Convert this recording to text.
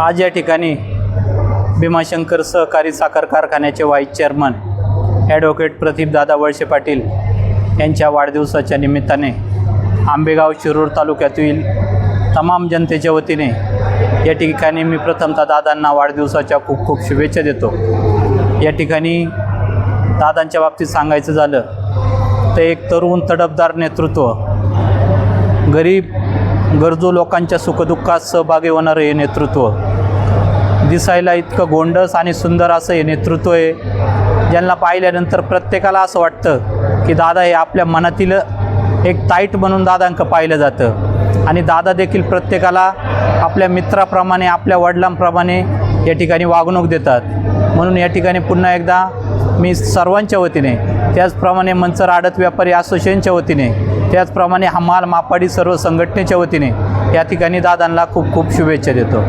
आज या ठिकाणी भीमाशंकर सहकारी साखर कारखान्याचे vice chairman advocate Pradipdada Walse Patil यांच्या वाढदिवसाच्या निमित्ताने आंबेगाव शिरूर तालुक्यातील तमाम जनतेच्या वतीने या ठिकाणी मी प्रथमतः दादांना वाढदिवसाच्या खूप खूप शुभेच्छा देतो. या ठिकाणी दादांच्या बाबतीत सांगायचं झालं तर एक तरुण तडफदार नेतृत्व गरीब गरजू लोकांच्या सुखदुःखात सहभागी होणारं हे नेतृत्व दिसायला इतकं गोंडस आणि सुंदर असं हे नेतृत्व आहे. ज्यांना पाहिल्यानंतर प्रत्येकाला असं वाटतं की दादा हे आपल्या मनातील एक ताईट म्हणून दादांक पाहिलं जातं. आणि दादा देखील प्रत्येकाला आपल्या मित्राप्रमाणे आपल्या वडिलांप्रमाणे या ठिकाणी वागणूक देतात. म्हणून या ठिकाणी पुन्हा एकदा मी सर्वांच्या वतीने त्याचप्रमाणे मंचर आडत व्यापारी असोसिएशनच्या वतीने त्याचप्रमाणे हमाल मापाडी सर्व संघटनेच्या वतीने या ठिकाणी दादांना खूप खूप शुभेच्छा देतो.